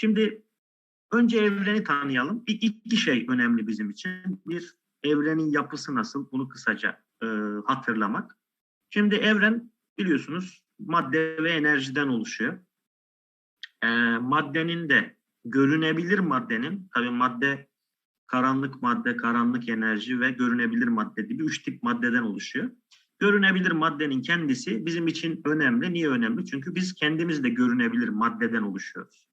Şimdi önce evreni tanıyalım. Bir iki şey önemli bizim için. Bir evrenin yapısı nasıl? Bunu kısaca e, hatırlamak. Şimdi evren biliyorsunuz madde ve enerjiden oluşuyor. E, maddenin de görünebilir maddenin, tabii madde karanlık madde, karanlık enerji ve görünebilir madde gibi üç tip maddeden oluşuyor. Görünebilir maddenin kendisi bizim için önemli. Niye önemli? Çünkü biz kendimiz de görünebilir maddeden oluşuyoruz.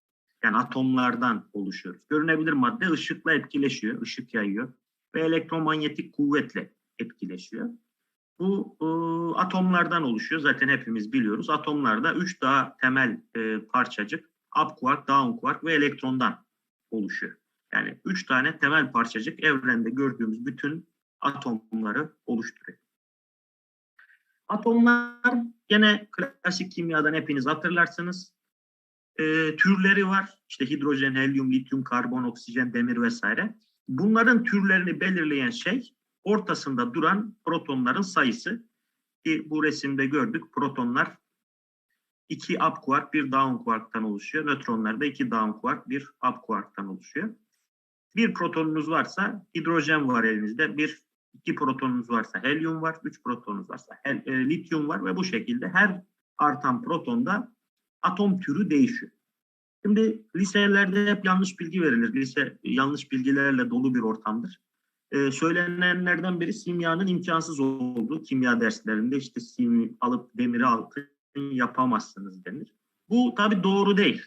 Yani atomlardan oluşuyoruz. Görünebilir madde ışıkla etkileşiyor, ışık yayıyor ve elektromanyetik kuvvetle etkileşiyor. Bu e, atomlardan oluşuyor. Zaten hepimiz biliyoruz. Atomlarda üç daha temel e, parçacık up quark, down quark ve elektrondan oluşuyor. Yani üç tane temel parçacık evrende gördüğümüz bütün atomları oluşturuyor. Atomlar gene klasik kimyadan hepiniz hatırlarsınız. E, türleri var. İşte hidrojen, helyum, lityum, karbon, oksijen, demir vesaire. Bunların türlerini belirleyen şey ortasında duran protonların sayısı. Ki bu resimde gördük protonlar iki up quark, bir down quark'tan oluşuyor. Nötronlar da iki down quark, bir up quark'tan oluşuyor. Bir protonunuz varsa hidrojen var elinizde, bir iki protonunuz varsa helyum var, üç protonunuz varsa hel, e, lityum var ve bu şekilde her artan protonda atom türü değişiyor. Şimdi liselerde hep yanlış bilgi verilir. Lise yanlış bilgilerle dolu bir ortamdır. Ee, söylenenlerden biri simyanın imkansız olduğu kimya derslerinde işte sim alıp demiri alıp yapamazsınız denir. Bu tabii doğru değil.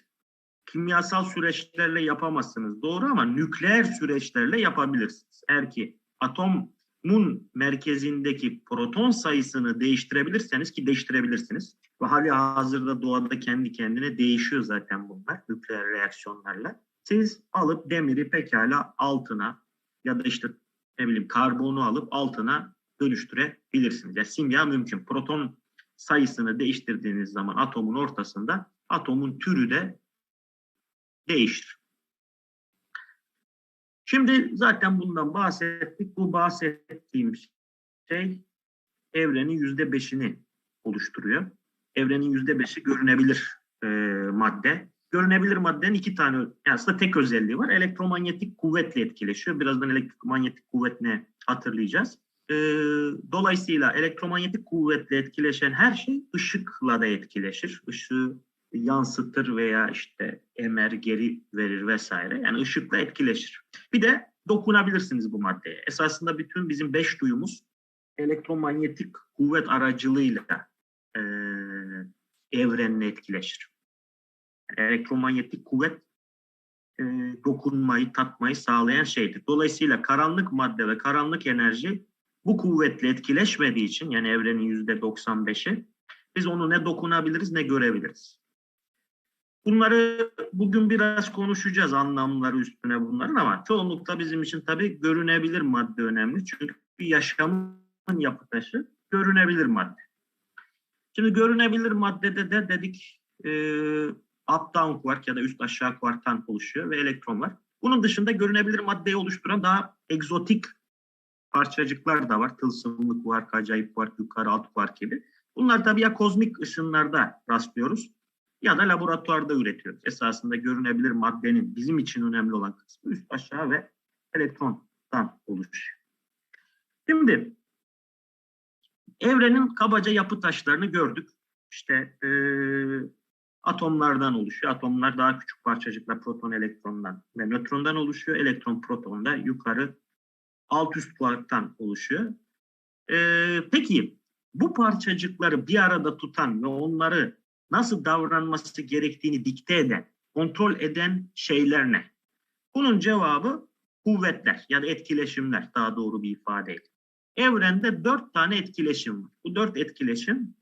Kimyasal süreçlerle yapamazsınız. Doğru ama nükleer süreçlerle yapabilirsiniz. Eğer ki atomun merkezindeki proton sayısını değiştirebilirseniz ki değiştirebilirsiniz. Ve hali hazırda doğada kendi kendine değişiyor zaten bunlar nükleer reaksiyonlarla. Siz alıp demiri pekala altına ya da işte ne bileyim karbonu alıp altına dönüştürebilirsiniz. Yani simya mümkün. Proton sayısını değiştirdiğiniz zaman atomun ortasında atomun türü de değişir. Şimdi zaten bundan bahsettik. Bu bahsettiğim şey evrenin yüzde beşini oluşturuyor. Evrenin yüzde beşi görünebilir e, madde. Görünebilir maddenin iki tane, yani aslında tek özelliği var. Elektromanyetik kuvvetle etkileşiyor. Birazdan elektromanyetik kuvvet ne hatırlayacağız. E, dolayısıyla elektromanyetik kuvvetle etkileşen her şey ışıkla da etkileşir. Işığı yansıtır veya işte emer, geri verir vesaire. Yani ışıkla etkileşir. Bir de dokunabilirsiniz bu maddeye. Esasında bütün bizim beş duyumuz elektromanyetik kuvvet aracılığıyla evrenle etkileşir. Elektromanyetik kuvvet e, dokunmayı, tatmayı sağlayan şeydir. Dolayısıyla karanlık madde ve karanlık enerji bu kuvvetle etkileşmediği için yani evrenin yüzde 95'i biz onu ne dokunabiliriz ne görebiliriz. Bunları bugün biraz konuşacağız anlamları üstüne bunların ama çoğunlukla bizim için tabii görünebilir madde önemli. Çünkü yaşamın yapı taşı görünebilir madde. Şimdi görünebilir maddede de dedik e, up down quark ya da üst aşağı kuarktan oluşuyor ve elektron var. Bunun dışında görünebilir maddeyi oluşturan daha egzotik parçacıklar da var. Tılsımlı kuark, acayip kuark, yukarı alt kuark gibi. Bunlar tabii ya kozmik ışınlarda rastlıyoruz ya da laboratuvarda üretiyoruz. Esasında görünebilir maddenin bizim için önemli olan kısmı üst aşağı ve elektrondan oluşuyor. Şimdi evrenin kabaca yapı taşlarını gördük. İşte e, atomlardan oluşuyor. Atomlar daha küçük parçacıklar proton, elektrondan ve nötrondan oluşuyor. Elektron, proton da yukarı alt üst kuarktan oluşuyor. E, peki bu parçacıkları bir arada tutan ve onları nasıl davranması gerektiğini dikte eden, kontrol eden şeyler ne? Bunun cevabı kuvvetler ya da etkileşimler daha doğru bir ifadeyle. Evrende dört tane etkileşim var. Bu dört etkileşim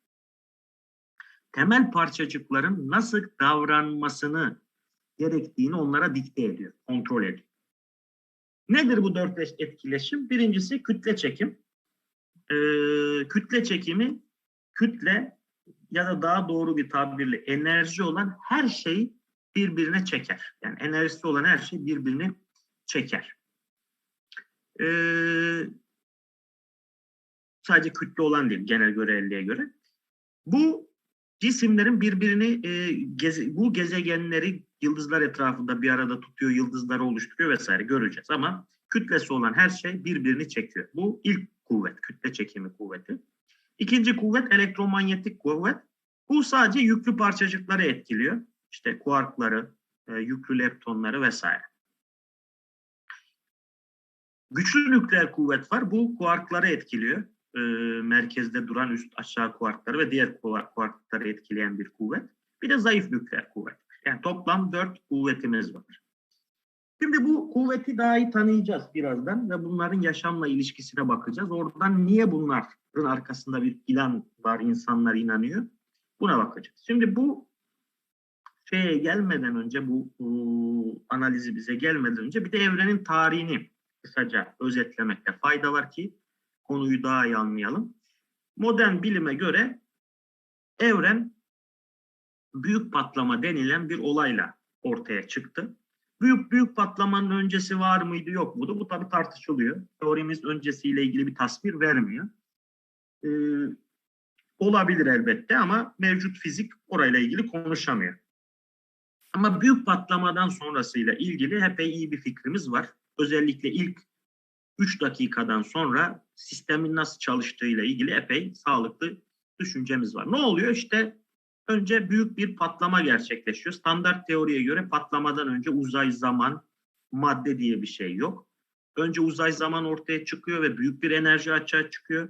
temel parçacıkların nasıl davranmasını gerektiğini onlara dikte ediyor, kontrol ediyor. Nedir bu dört etkileşim? Birincisi kütle çekim. Ee, kütle çekimi, kütle ya da daha doğru bir tabirle enerji olan her şeyi birbirine çeker. Yani enerjisi olan her şey birbirini çeker. Ee, sadece kütle olan değil genel göreliğe göre. Bu cisimlerin birbirini e, geze, bu gezegenleri yıldızlar etrafında bir arada tutuyor, yıldızları oluşturuyor vesaire göreceğiz. Ama kütlesi olan her şey birbirini çekiyor. Bu ilk kuvvet, kütle çekimi kuvveti. İkinci kuvvet elektromanyetik kuvvet. Bu sadece yüklü parçacıkları etkiliyor. İşte kuarkları, e, yüklü leptonları vesaire. Güçlü nükleer kuvvet var. Bu kuarkları etkiliyor. E, merkezde duran üst aşağı kuarkları ve diğer kuarkları etkileyen bir kuvvet. Bir de zayıf nükleer kuvvet. Yani toplam dört kuvvetimiz var. Şimdi bu kuvveti daha iyi tanıyacağız birazdan ve bunların yaşamla ilişkisine bakacağız. Oradan niye bunların arkasında bir plan var, insanlar inanıyor? Buna bakacağız. Şimdi bu şeye gelmeden önce, bu, bu analizi bize gelmeden önce bir de evrenin tarihini kısaca özetlemekte fayda var ki konuyu daha iyi anlayalım. Modern bilime göre evren büyük patlama denilen bir olayla ortaya çıktı. Büyük büyük patlamanın öncesi var mıydı yok muydu? Bu tabii tartışılıyor. Teorimiz öncesiyle ilgili bir tasvir vermiyor. Ee, olabilir elbette ama mevcut fizik orayla ilgili konuşamıyor. Ama büyük patlamadan sonrasıyla ilgili epey iyi bir fikrimiz var. Özellikle ilk 3 dakikadan sonra sistemin nasıl çalıştığıyla ilgili epey sağlıklı düşüncemiz var. Ne oluyor? İşte önce büyük bir patlama gerçekleşiyor. Standart teoriye göre patlamadan önce uzay zaman, madde diye bir şey yok. Önce uzay zaman ortaya çıkıyor ve büyük bir enerji açığa çıkıyor.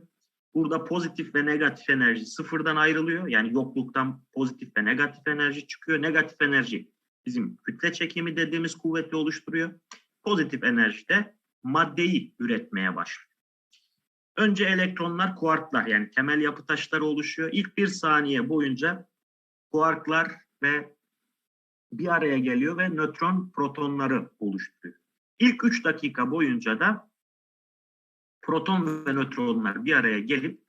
Burada pozitif ve negatif enerji sıfırdan ayrılıyor. Yani yokluktan pozitif ve negatif enerji çıkıyor. Negatif enerji bizim kütle çekimi dediğimiz kuvveti oluşturuyor. Pozitif enerji de maddeyi üretmeye başlıyor. Önce elektronlar, kuarklar yani temel yapı taşları oluşuyor. İlk bir saniye boyunca kuarklar ve bir araya geliyor ve nötron protonları oluşturuyor. İlk 3 dakika boyunca da proton ve nötronlar bir araya gelip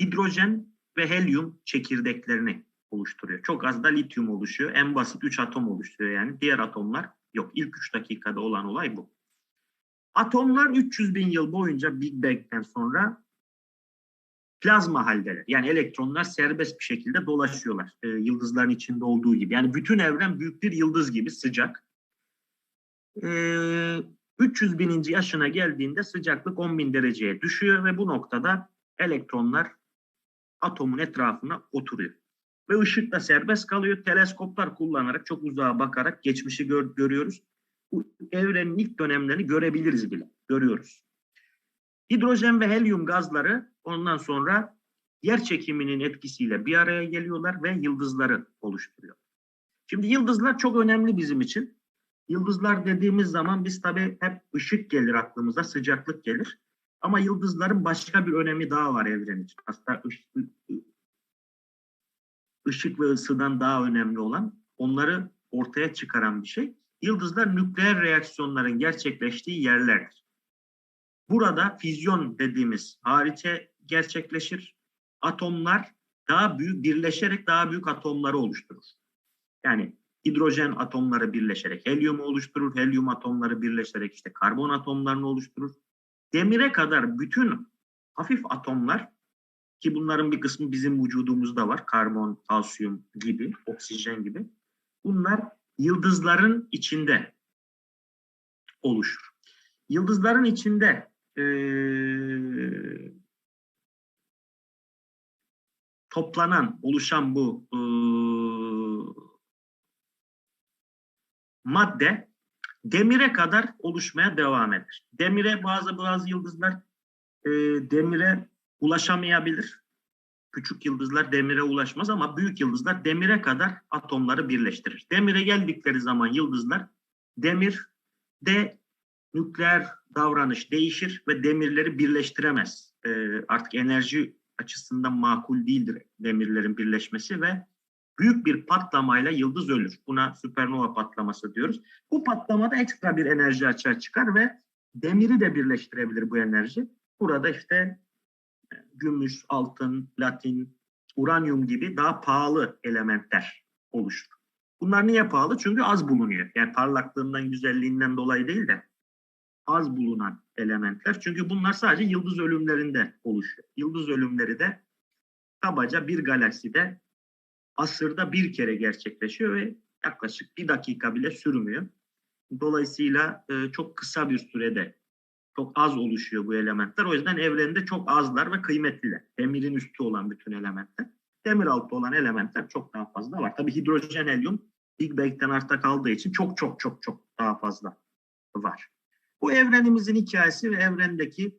hidrojen ve helyum çekirdeklerini oluşturuyor. Çok az da lityum oluşuyor. En basit 3 atom oluşturuyor yani. Diğer atomlar yok. İlk 3 dakikada olan olay bu. Atomlar 300 bin yıl boyunca Big Bang'den sonra plazma haldeler. Yani elektronlar serbest bir şekilde dolaşıyorlar. E, yıldızların içinde olduğu gibi. Yani bütün evren büyük bir yıldız gibi sıcak. E, 300 bininci yaşına geldiğinde sıcaklık 10 bin dereceye düşüyor ve bu noktada elektronlar atomun etrafına oturuyor. Ve ışık da serbest kalıyor. Teleskoplar kullanarak çok uzağa bakarak geçmişi gör, görüyoruz. Evrenin ilk dönemlerini görebiliriz bile. Görüyoruz. Hidrojen ve helyum gazları ondan sonra yer çekiminin etkisiyle bir araya geliyorlar ve yıldızları oluşturuyor. Şimdi yıldızlar çok önemli bizim için. Yıldızlar dediğimiz zaman biz tabii hep ışık gelir aklımıza, sıcaklık gelir. Ama yıldızların başka bir önemi daha var evren için. Aslında ışık ve ısıdan daha önemli olan, onları ortaya çıkaran bir şey. Yıldızlar nükleer reaksiyonların gerçekleştiği yerlerdir. Burada füzyon dediğimiz harite gerçekleşir. Atomlar daha büyük birleşerek daha büyük atomları oluşturur. Yani hidrojen atomları birleşerek helyumu oluşturur. Helyum atomları birleşerek işte karbon atomlarını oluşturur. Demire kadar bütün hafif atomlar ki bunların bir kısmı bizim vücudumuzda var. Karbon, kalsiyum gibi, oksijen gibi. Bunlar yıldızların içinde oluşur. Yıldızların içinde e, toplanan, oluşan bu e, madde demire kadar oluşmaya devam eder. Demire bazı bazı yıldızlar e, demire ulaşamayabilir. Küçük yıldızlar demire ulaşmaz ama büyük yıldızlar demire kadar atomları birleştirir. Demire geldikleri zaman yıldızlar demir de nükleer davranış değişir ve demirleri birleştiremez. E, artık enerji açısından makul değildir demirlerin birleşmesi ve büyük bir patlamayla yıldız ölür. Buna süpernova patlaması diyoruz. Bu patlamada ekstra bir enerji açığa çıkar ve demiri de birleştirebilir bu enerji. Burada işte gümüş, altın, platin, uranyum gibi daha pahalı elementler oluşur. Bunlar niye pahalı? Çünkü az bulunuyor. Yani parlaklığından, güzelliğinden dolayı değil de az bulunan elementler. Çünkü bunlar sadece yıldız ölümlerinde oluşuyor. Yıldız ölümleri de kabaca bir galakside asırda bir kere gerçekleşiyor ve yaklaşık bir dakika bile sürmüyor. Dolayısıyla e, çok kısa bir sürede çok az oluşuyor bu elementler. O yüzden evrende çok azlar ve kıymetliler. Demirin üstü olan bütün elementler. Demir altı olan elementler çok daha fazla var. Tabii hidrojen, helyum Big Bang'den arta kaldığı için çok çok çok çok daha fazla var. Bu evrenimizin hikayesi ve evrendeki